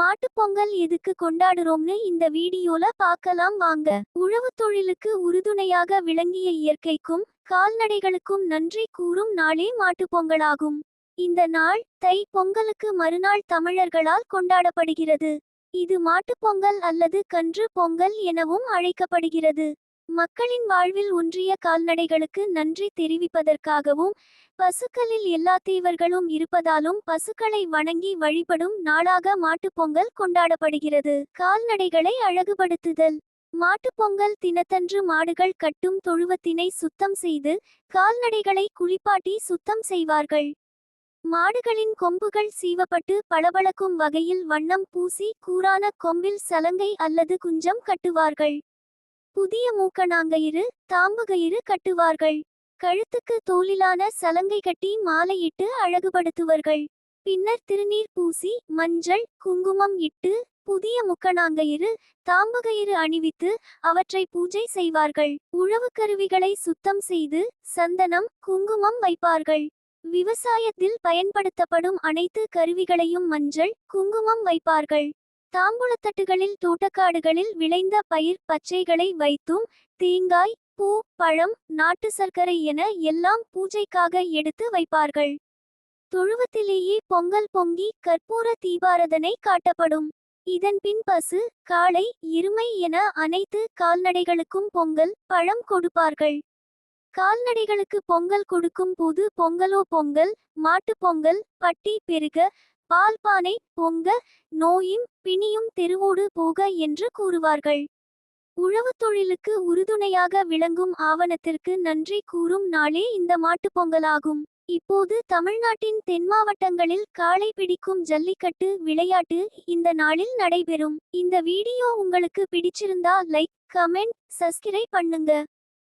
மாட்டுப் பொங்கல் எதுக்கு கொண்டாடுறோம்னு இந்த வீடியோல பார்க்கலாம் வாங்க. உழவுத் தொழிலுக்கு உறுதுணையாக விளங்கிய இயற்கைக்கும் கால்நடைகளுக்கும் நன்றி கூறும் நாளே மாட்டுப்பொங்கலாகும் இந்த நாள் தை பொங்கலுக்கு மறுநாள் தமிழர்களால் கொண்டாடப்படுகிறது. இது மாட்டுப்பொங்கல் அல்லது கன்று பொங்கல் எனவும் அழைக்கப்படுகிறது. மக்களின் வாழ்வில் ஒன்றிய கால்நடைகளுக்கு நன்றி தெரிவிப்பதற்காகவும் பசுக்களில் எல்லா தீவர்களும் இருப்பதாலும் பசுக்களை வணங்கி வழிபடும் நாளாக மாட்டுப் பொங்கல் கொண்டாடப்படுகிறது. கால்நடைகளை அழகுபடுத்துதல். மாட்டுப் பொங்கல் தினத்தன்று மாடுகள் கட்டும் தொழுவத்தினை சுத்தம் செய்து கால்நடைகளை குளிப்பாட்டி சுத்தம் செய்வார்கள். மாடுகளின் கொம்புகள் சீவப்பட்டு பளபளக்கும் வகையில் வண்ணம் பூசி கூரான கொம்பில் சலங்கை அல்லது குஞ்சம் கட்டுவார்கள். புதிய மூக்கணாங்கயிறு தாம்புகயிறு கட்டுவார்கள். கழுத்துக்கு தோலிலான சலங்கை கட்டி மாலையிட்டு அழகுபடுத்துவர்கள். பின்னர் திருநீர் பூசி மஞ்சள் குங்குமம் இட்டு புதிய முக்கணாங்கயிறு தாம்புகயிறு அணிவித்து அவற்றை பூஜை செய்வார்கள். உழவு கருவிகளை சுத்தம் செய்து சந்தனம் குங்குமம் வைப்பார்கள். விவசாயத்தில் பயன்படுத்தப்படும் அனைத்து கருவிகளையும் மஞ்சள் குங்குமம் வைப்பார்கள். தாம்பூலத்தட்டுகளில் தோட்டக்காடுகளில் விளைந்த பயிர் பச்சைகளை வைத்தும் தேங்காய் பூ பழம் நாட்டு சர்க்கரை என எல்லாம் பூஜைக்காக எடுத்து வைப்பார்கள். தொழுவத்திலேயே பொங்கல் பொங்கி கற்பூர தீபாரதனை காட்டப்படும். இதன் பின் பசு காளை இருமை என அனைத்து கால்நடைகளுக்கும் பொங்கல் பழம் கொடுப்பார்கள். கால்நடைகளுக்கு பொங்கல் கொடுக்கும் போது பொங்கலோ பொங்கல் மாட்டுப் பொங்கல் பட்டி பெருக பால்பானை பொங்க நோயும் பிணியும் தெருவோடு போக என்று கூறுவார்கள். உழவுத் தொழிலுக்கு உறுதுணையாக விளங்கும் ஆவணத்திற்கு நன்றி கூறும் நாளே இந்த மாட்டுப் பொங்கலாகும். இப்போது தமிழ்நாட்டின் தென் மாவட்டங்களில் காளை பிடிக்கும் ஜல்லிக்கட்டு விளையாட்டு இந்த நாளில் நடைபெறும். இந்த வீடியோ உங்களுக்கு பிடிச்சிருந்தா லைக் கமெண்ட் சப்ஸ்கிரைப் பண்ணுங்க.